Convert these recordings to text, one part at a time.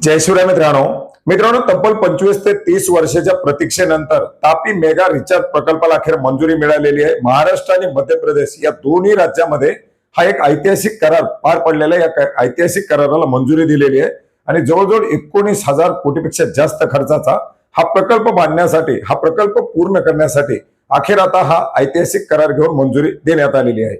जय शिवराय मित्रांनो. मित्रांनो तब्बल पंचवीस ते तीस वर्षाच्या प्रतीक्षेनंतर तापी मेगा रिचार्ज प्रकल्पाला अखेर मंजुरी मिळालेली आहे. महाराष्ट्र आणि मध्य प्रदेश या दोन्ही राज्यामध्ये हा एक ऐतिहासिक करार पार पडलेला या ऐतिहासिक कराराला मंजुरी दिलेली आहे. आणि जवळजवळ एकोणीस हजार कोटीपेक्षा जास्त खर्चाचा हा प्रकल्प बांधण्यासाठी हा प्रकल्प पूर्ण करण्यासाठी अखेर आता हा ऐतिहासिक करार घेऊन मंजुरी देण्यात आलेली आहे.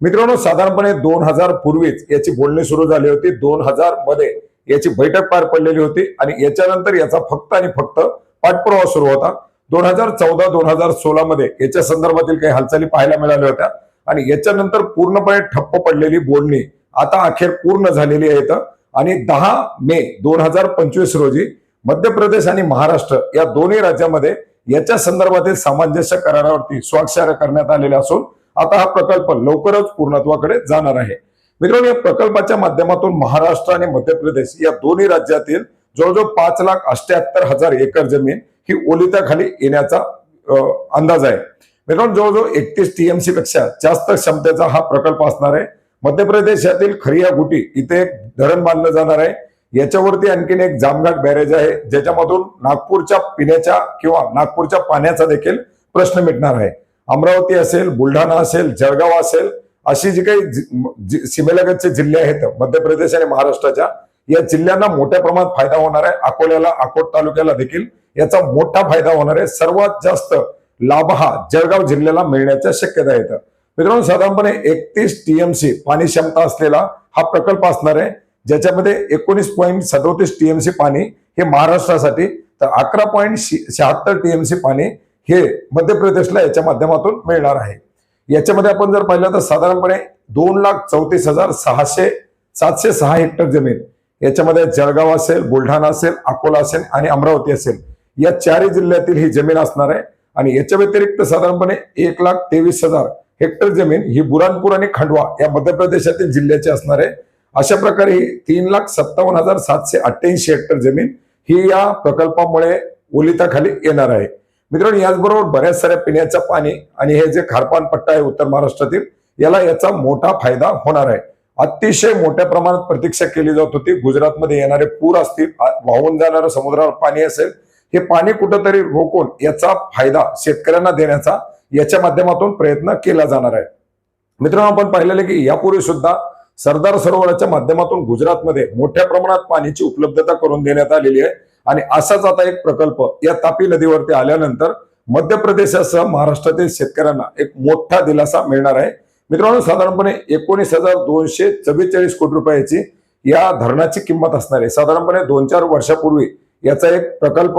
मित्रांनो साधारणपणे दोन हजार पूर्वीच याची बोलणी सुरू झाली होती. दोन हजारमध्ये याची बैठक पार पडलेली होती आणि याच्यानंतर याचा फक्त आणि फक्त पाठपुरावा सुरू होता. दोन हजार चौदा दोन हजार सोळा मध्ये याच्या संदर्भातील काही हालचाली पाहायला मिळाल्या होत्या आणि याच्यानंतर पूर्णपणे ठप्प पडलेली बोलणी आता अखेर पूर्ण झालेली आहेत आणि दहा मे दोन हजार पंचवीस रोजी मध्य प्रदेश आणि महाराष्ट्र या दोन्ही राज्यामध्ये याच्या संदर्भातील सामंजस्य करारावरती स्वाक्षऱ्या करण्यात आलेल्या असून आता हा प्रकल्प लवकरच पूर्णत्वाकडे जाणार आहे. मित्रांनो या प्रकल्पाच्या माध्यमातून महाराष्ट्र आणि मध्य प्रदेश या दोन्ही राज्यातील जवळजवळ पाच लाख अष्ट्याहत्तर हजार एकर जमीन ही ओलिताखाली येण्याचा अंदाज आहे. मित्रांनो जवळजवळ एकतीस टीएमसी पेक्षा जास्त क्षमतेचा हा प्रकल्प असणार आहे. मध्य प्रदेशातील खरिया गुटी इथे एक धरण बांधलं जाणार आहे. याच्यावरती आणखीन एक जामघाट बॅरेज आहे ज्याच्यामधून नागपूरच्या पिण्याच्या किंवा नागपूरच्या पाण्याचा देखील प्रश्न मिटणार आहे. अमरावती असेल बुलढाणा असेल जळगाव असेल अशी जी काही सीमेलगतचे जिल्हे आहेत मध्य प्रदेश आणि महाराष्ट्राच्या या जिल्ह्यांना मोठ्या प्रमाणात फायदा होणार आहे. अकोल्याला अकोट तालुक्याला देखील याचा मोठा फायदा होणार आहे. सर्वात जास्त लाभ हा जळगाव जिल्ह्याला मिळण्याच्या शक्यता आहेत. मित्रांनो साधारणपणे एकतीस टीएमसी पाणी क्षमता असलेला हा प्रकल्प असणार आहे ज्याच्यामध्ये एकोणीस पॉईंट सदोतीस टीएमसी पाणी हे महाराष्ट्रासाठी तर अकरा पॉईंट शहात्तर टीएमसी पाणी हे मध्य प्रदेशला याच्या माध्यमातून मिळणार आहे. याच्यामध्ये आपण जर पाहिलं तर साधारणपणे दोन लाख चौतीस हजार सहाशे सातशे सहा हेक्टर जमीन. याच्यामध्ये जळगाव असेल बुलढाणा असेल अकोला असेल आणि अमरावती असेल. या चारही जिल्ह्यातील ही जमीन असणार आहे. आणि याच्या व्यतिरिक्त साधारणपणे एक लाख तेवीस हजार हेक्टर जमीन ही बुरानपूर आणि खंडवा या मध्य प्रदेशातील जिल्ह्याची असणार आहे. अशा प्रकारे ही तीन लाख सत्तावन्न हजार सातशे अठ्ठ्याऐंशी हेक्टर जमीन ही या प्रकल्पामुळे ओलिताखाली येणार आहे. मित्रांनो याचबरोबर बऱ्याच साऱ्या पिण्याचं पाणी आणि हे जे खारपान पट्टा आहे उत्तर महाराष्ट्रातील याला याचा मोठा फायदा होणार आहे. अतिशय मोठ्या प्रमाणात प्रतीक्षा केली जात होती. गुजरातमध्ये येणारे पूर असतील वाहून जाणारं समुद्रावर पाणी असेल हे पाणी कुठंतरी रोखून याचा फायदा शेतकऱ्यांना देण्याचा याच्या माध्यमातून प्रयत्न केला जाणार आहे. मित्रांनो आपण पाहिलेलं की यापूर्वी सुद्धा सरदार सरोवराच्या माध्यमातून गुजरातमध्ये मोठ्या प्रमाणात पाण्याची उपलब्धता करून देण्यात आलेली आहे. आणि असाच आता एक प्रकल्प या तापी नदीवरती आल्यानंतर मध्य प्रदेशासह महाराष्ट्रातील शेतकऱ्यांना एक मोठा दिलासा मिळणार आहे. मित्रांनो साधारणपणे एकोणीस हजार दोनशे चव्वेचाळीस कोटी रुपयाची या धरणाची किंमत असणार आहे. साधारणपणे दोन चार वर्षापूर्वी याचा एक प्रकल्प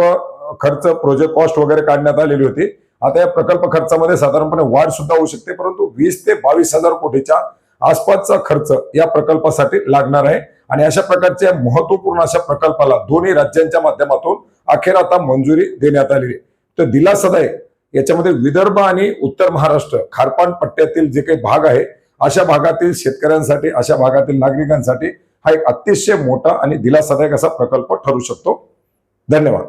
खर्च प्रोजेक्ट कॉस्ट वगैरे काढण्यात आलेली होती. आता या प्रकल्प खर्चामध्ये साधारणपणे वाढ सुद्धा होऊ शकते परंतु वीस ते बावीस हजार कोटीच्या आसपासचा खर्च या प्रकल्पासाठी लागणार आहे. आणि अशा प्रकारच्या महत्त्वपूर्ण अशा प्रकल्पाला दोन्ही राज्यांच्या माध्यमातून अखेर आता मंजुरी देण्यात आलेली आहे. तर दिलासादायक याच्यामध्ये विदर्भ आणि उत्तर महाराष्ट्र खारपान पट्ट्यातील जे काही भाग आहे अशा भागातील शेतकऱ्यांसाठी अशा भागातील नागरिकांसाठी हा एक अतिशय मोठा आणि दिलासादायक असा प्रकल्प ठरू शकतो. धन्यवाद.